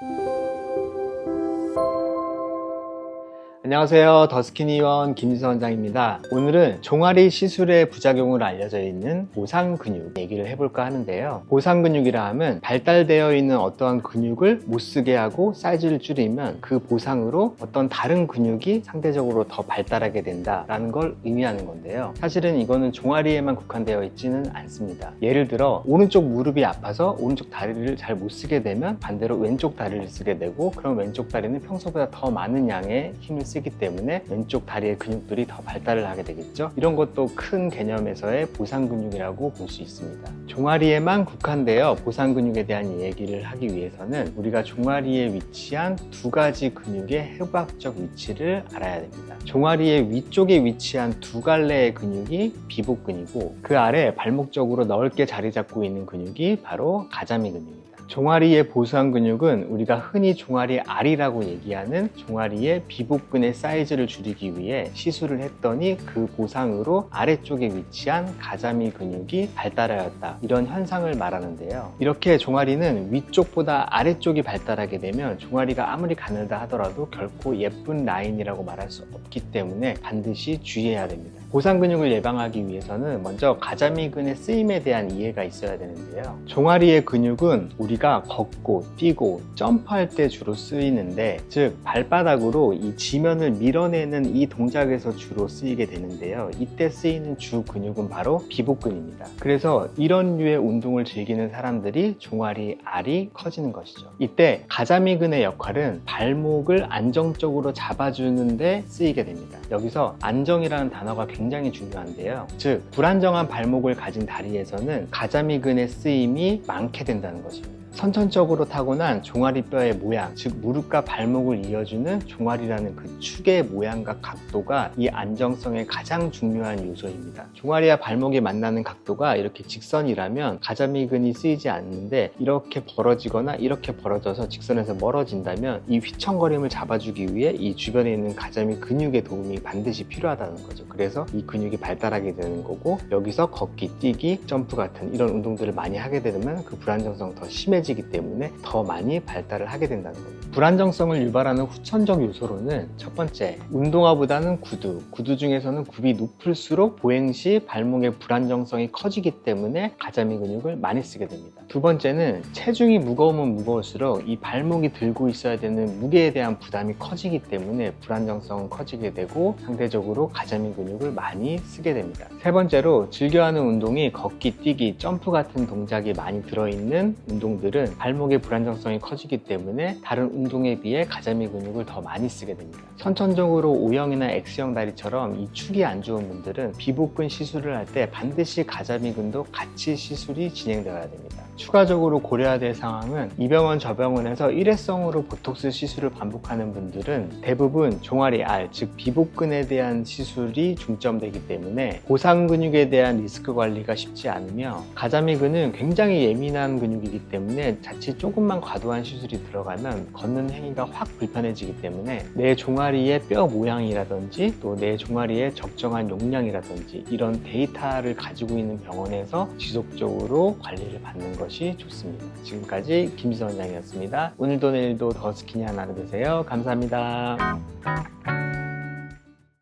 Música 안녕하세요. 더스키니원 김지선 원장입니다. 오늘은 종아리 시술의 부작용으로 알려져 있는 보상 근육 얘기를 해볼까 하는데요. 보상 근육이라 하면 발달되어 있는 어떠한 근육을 못 쓰게 하고 사이즈를 줄이면 그 보상으로 어떤 다른 근육이 상대적으로 더 발달하게 된다라는 걸 의미하는 건데요. 사실은 이거는 종아리에만 국한되어 있지는 않습니다. 예를 들어 오른쪽 무릎이 아파서 오른쪽 다리를 잘 못 쓰게 되면 반대로 왼쪽 다리를 쓰게 되고 그럼 왼쪽 다리는 평소보다 더 많은 양의 힘을 쓰기 때문에 왼쪽 다리의 근육들이 더 발달을 하게 되겠죠. 이런 것도 큰 개념에서의 보상 근육이라고 볼 수 있습니다. 종아리에만 국한되어 보상 근육에 대한 얘기를 하기 위해서는 우리가 종아리에 위치한 두 가지 근육의 해부학적 위치를 알아야 됩니다. 종아리의 위쪽에 위치한 두 갈래의 근육이 비복 근이고 그 아래 발목 쪽으로 넓게 자리 잡고 있는 근육이 바로 가자미 근육입니다. 종아리의 보수한 근육은 우리가 흔히 종아리 알이라고 얘기하는 종아리의 비복근의 사이즈를 줄이기 위해 시술을 했더니 그 보상으로 아래쪽에 위치한 가자미 근육이 발달하였다. 이런 현상을 말하는데요. 이렇게 종아리는 위쪽보다 아래쪽이 발달하게 되면 종아리가 아무리 가늘다 하더라도 결코 예쁜 라인이라고 말할 수 없기 때문에 반드시 주의해야 됩니다. 보상 근육을 예방하기 위해서는 먼저 가자미근의 쓰임에 대한 이해가 있어야 되는데요. 종아리의 근육은 우리 가 걷고 뛰고 점프할 때 주로 쓰이는데 즉 발바닥으로 이 지면을 밀어내는 이 동작에서 주로 쓰이게 되는데요. 이때 쓰이는 주 근육은 바로 비복근입니다. 그래서 이런 류의 운동을 즐기는 사람들이 종아리 알이 커지는 것이죠. 이때 가자미근의 역할은 발목을 안정적으로 잡아주는데 쓰이게 됩니다. 여기서 안정이라는 단어가 굉장히 중요한데요. 즉 불안정한 발목을 가진 다리에서는 가자미근의 쓰임이 많게 된다는 것입니다. 선천적으로 타고난 종아리뼈의 모양, 즉 무릎과 발목을 이어주는 종아리라는 그 축의 모양과 각도가 이 안정성의 가장 중요한 요소입니다. 종아리와 발목이 만나는 각도가 이렇게 직선이라면 가자미근이 쓰이지 않는데 이렇게 벌어지거나 이렇게 벌어져서 직선에서 멀어진다면 이 휘청거림을 잡아주기 위해 이 주변에 있는 가자미 근육의 도움이 반드시 필요하다는 거죠. 그래서 이 근육이 발달하게 되는 거고 여기서 걷기, 뛰기, 점프 같은 이런 운동들을 많이 하게 되면 그 불안정성 더 심해지 지기 때문에 더 많이 발달을 하게 된다는 겁니다. 불안정성을 유발하는 후천적 요소로는 첫 번째, 운동화보다는 구두. 구두 중에서는 굽이 높을수록 보행 시 발목의 불안정성이 커지기 때문에 가자미 근육을 많이 쓰게 됩니다. 두 번째는 체중이 무거우면 무거울수록 이 발목이 들고 있어야 되는 무게에 대한 부담이 커지기 때문에 불안정성은 커지게 되고 상대적으로 가자미 근육을 많이 쓰게 됩니다. 세 번째로 즐겨하는 운동이 걷기, 뛰기, 점프 같은 동작이 많이 들어있는 운동들은 발목의 불안정성이 커지기 때문에 다른 운동 에 비해 가자미 근육을 더 많이 쓰게 됩니다. 선천적으로 O형이나 X형 다리처럼 이 축이 안 좋은 분들은 비복근 시술을 할 때 반드시 가자미근도 같이 시술이 진행되어야 됩니다. 추가적으로 고려해야 될 상황은 이 병원 저 병원에서 일회성으로 보톡스 시술을 반복하는 분들은 대부분 종아리 알, 즉 비복근에 대한 시술이 중점되기 때문에 보상 근육에 대한 리스크 관리가 쉽지 않으며 가자미근은 굉장히 예민한 근육이기 때문에 자칫 조금만 과도한 시술이 들어가면 걷는 행위가 확 불편해지기 때문에 내 종아리의 뼈 모양이라든지 또 내 종아리의 적정한 용량이라든지 이런 데이터를 가지고 있는 병원에서 지속적으로 관리를 받는 것이 좋습니다. 지금까지 김지선 원장이었습니다. 오늘도 내일도 더 스키니 하나 되세요. 감사합니다.